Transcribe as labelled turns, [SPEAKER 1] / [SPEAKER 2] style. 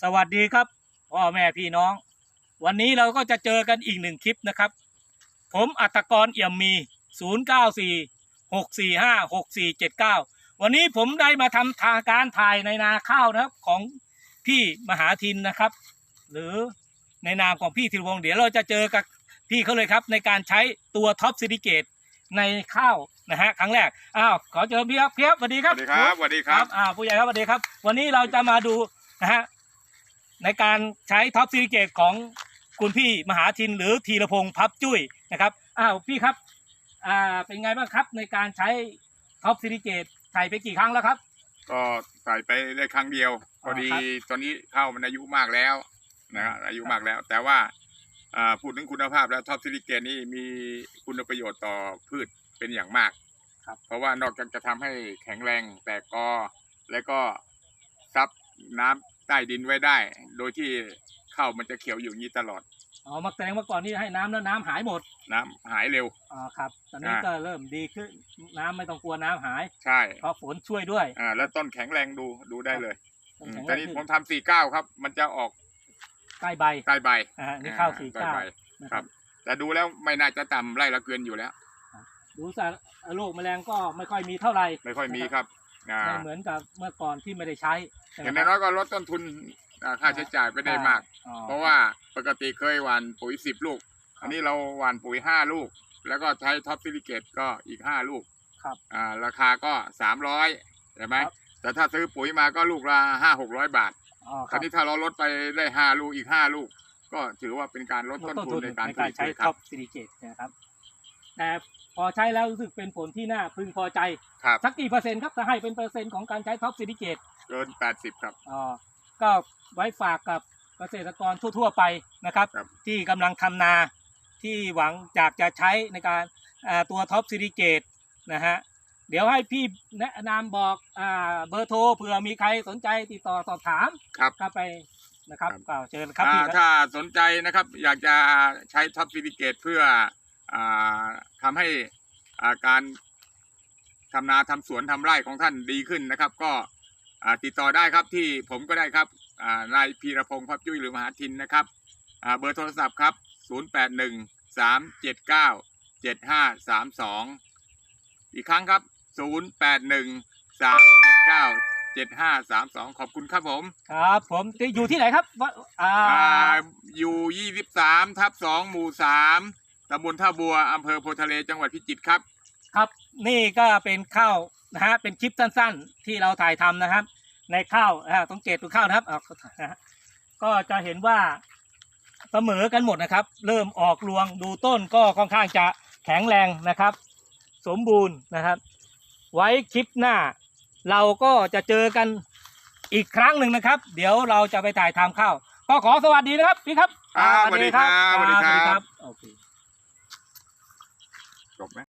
[SPEAKER 1] สวัสดีครับพ่อแม่พี่น้อง วันนี้เราก็จะเจอกันอีกหนึ่งคลิปนะครับ ผมอัตกรเอี่ยมมี 094 645 6479 วันนี้ผมได้มาทำทางการถ่ายในนาข้าวนะครับของพี่มหาทินนะครับ หรือในนามของพี่ธีรวงศ์เดี๋ยวเราจะเจอกับพี่เขาเลยครับ ในการใช้ตัวท็อปซิลิเกตในข้าวนะฮะครั้งแรกอ้าวขอเจอพี่ครับพี่ครับสวัสดี
[SPEAKER 2] ส
[SPEAKER 1] ครับ
[SPEAKER 2] วัสดีครับสวัสดีครับ
[SPEAKER 1] อ่าผู้ใหญ่ครับสวัสดีครับ วันนี้เราจะมาดูนะฮะ ในการใช้ท็อปซีริเกตของคุณพี่มหาทินหรือธีรพงศ์พับจุ้ยนะครับอ้าวพี่ครับอ่าเป็นไงบ้างครับในการใช้ท็อปซีริเกตใส่ไปกี่ครั้งแล้วครับ
[SPEAKER 2] ก็ใส่ไปได้ครั้งเดียว พอดี
[SPEAKER 1] ครับ
[SPEAKER 2] ตอนนี้ข้าวมันอายุมากแล้วนะฮะอายุมากแล้ว แต่ว่าอ่าพูดถึงคุณภาพแล้วท็อปซิลิเกนนี่มีคุณประโยชน์ต่อพืชเป็นอย่างมาก
[SPEAKER 1] ครับ
[SPEAKER 2] เพราะว่านอกจากจะทำให้แข็งแรงแตกกอ แล้วก็ซับน้ำใต้ ดินไว้ได้ โดยที่ข้าวมันจะเขียวอยู่อย่างนี้ตลอด
[SPEAKER 1] อ๋อมาแสดงว่าก่อนนี้ให้น้ำแล้วน้ำหายหมด
[SPEAKER 2] น้ำหายเร็ว
[SPEAKER 1] อ๋อครับ ตอนนี้
[SPEAKER 2] อ่า
[SPEAKER 1] ก็เริ่มดีขึ้น น้ำไม่ต้องกลัวน้ำหาย
[SPEAKER 2] ใช่
[SPEAKER 1] เพราะฝนช่วยด้วย
[SPEAKER 2] อ่าแล้วต้นแข็งแรงดูดูได้เลย
[SPEAKER 1] ต้น
[SPEAKER 2] อืม
[SPEAKER 1] แข็ง
[SPEAKER 2] ตอน
[SPEAKER 1] แร
[SPEAKER 2] นี้
[SPEAKER 1] ง
[SPEAKER 2] ผ
[SPEAKER 1] ขึ้
[SPEAKER 2] ม
[SPEAKER 1] น
[SPEAKER 2] ทำสี่เก้าครับ มันจะออก
[SPEAKER 1] ใกล้ใบ
[SPEAKER 2] ใต้ใบ
[SPEAKER 1] อ่านี่ข้าวสี่
[SPEAKER 2] ใต้
[SPEAKER 1] เก้า
[SPEAKER 2] ใบ
[SPEAKER 1] นะ
[SPEAKER 2] ค
[SPEAKER 1] ค
[SPEAKER 2] รั
[SPEAKER 1] รับ บ
[SPEAKER 2] แต่ดูแล้วไม่น่าจะต่ำไร่ละเกวียนอยู่แล้ว
[SPEAKER 1] ดูสารโรคแมลงก็ไม่ค่อยมีเท่าไหร่
[SPEAKER 2] ไม่ค่อยมีครับ อ่า
[SPEAKER 1] ไม่เหมือนกับเมื่อก่อนที่ไม่ได้ใช้ใช่
[SPEAKER 2] อ
[SPEAKER 1] ไหม
[SPEAKER 2] ย่าง
[SPEAKER 1] ครับ
[SPEAKER 2] น้อยๆก็ลดต้นทุนอ่าค่าใช้จ่ายไปได้มาก
[SPEAKER 1] อ๋อ
[SPEAKER 2] เพราะว่าปกติเคยหว่านปุ๋ยสิบลูก อันนี้เราหว่านปุ๋ยห้าลูก แล้วก็ใช้ท็อปซิลิเกตก็อีกห้าลูก
[SPEAKER 1] ครับ
[SPEAKER 2] อ่าราคาก็สามร้อยใช่ไหม
[SPEAKER 1] ครับ
[SPEAKER 2] แต่ถ้าซื้อปุ๋ยมาก็ลูกละห้าหกร้อยบาท
[SPEAKER 1] อ๋อ
[SPEAKER 2] คราวนี้ถ้าเราลดไปได้ห้าลูกอีกห้าลูก ก็ถือว่าเป็นการลด
[SPEAKER 1] ลด
[SPEAKER 2] ต้น
[SPEAKER 1] ต้น
[SPEAKER 2] ทุ
[SPEAKER 1] ทุ
[SPEAKER 2] น
[SPEAKER 1] น
[SPEAKER 2] ใน
[SPEAKER 1] ใน
[SPEAKER 2] การผ
[SPEAKER 1] การ
[SPEAKER 2] ลิต
[SPEAKER 1] ใช้
[SPEAKER 2] เลยค
[SPEAKER 1] ท็
[SPEAKER 2] รั
[SPEAKER 1] อบ ปซิลิเกตนะครับแต่ พอใช้แล้วรู้สึกเป็นผลที่น่าพึงพอใจ
[SPEAKER 2] ครับ
[SPEAKER 1] สักกี่เปอร์เซ็นต์ครับถ้าให้เป็นเปอร์เซ็นต์ของการใช้ท็อปซิลิเกต
[SPEAKER 2] เกินแปดสิบครับ
[SPEAKER 1] อ๋อก็ไว้ฝากกับเกษตรกรทั่ว ๆ ไปนะครับ
[SPEAKER 2] ครับ
[SPEAKER 1] ที่กำลังทำนาที่หวังอยากจะใช้ในการอ่าตัวท็อปซิลิเกตนะฮะเดี๋ยวให้พี่แนะนำบอกอ่าเบอร์โทรเผื่อมีใครสนใจติดต่อสอบถาม
[SPEAKER 2] ครับ
[SPEAKER 1] ก็ไปนะครับ
[SPEAKER 2] ครับ
[SPEAKER 1] ก็เชิญครับ
[SPEAKER 2] อ่า
[SPEAKER 1] พี่ครับ
[SPEAKER 2] ถ้าสนใจนะครับ อยากจะใช้ท็อปซิลิเกตเพื่อ อ่าทำให้อ่าการทำนาทำสวนทำไร่ของท่านดีขึ้นนะครับ ก็อ่าติดต่อได้ครับที่ผมก็ได้ครับอ่านายพีรพงศ์พับจุ้ยหรือมหาทินนะครับอ่าเบอร์โทรศัพท์ครับ 0 8 1 3 7 9 7 5 3 2 อีกครั้งครับ 0 8 1 3 7 9 7 5 3 2 ขอบคุณครับผม
[SPEAKER 1] ครับ ผมอยู่ที่ไหนครับวะอ่า
[SPEAKER 2] อ่าอยู่ 23 ทับ 2 หมู่ 3 ตำบลท่าบัวอำเภอโพธิ์ทะเลจังหวัดพิจิตรครับ
[SPEAKER 1] ครับนี่ก็เป็นข้าวนะฮะเป็นคลิปสั้นๆ ที่เราถ่ายทำนะครับ ในข้าวอ่าต้องเกตดูข้าวนะครับเอานะฮะก็จะเห็นว่าเสมอกันหมดนะครับ เริ่มออกรวงดูต้นก็ค่อนข้างจะแข็งแรงนะครับ สมบูรณ์นะครับ ไว้คลิปหน้า เราก็จะเจอกันอีกครั้งหนึ่งนะครับ เดี๋ยวเราจะไปถ่ายทำข้าวก็ขอสวัสดีนะครับพี่ครับ
[SPEAKER 2] ครับ
[SPEAKER 1] อ่า
[SPEAKER 2] สวัสดีครับ
[SPEAKER 1] อ่า
[SPEAKER 2] สวัสดีครับ
[SPEAKER 1] โอเค
[SPEAKER 2] จบไหม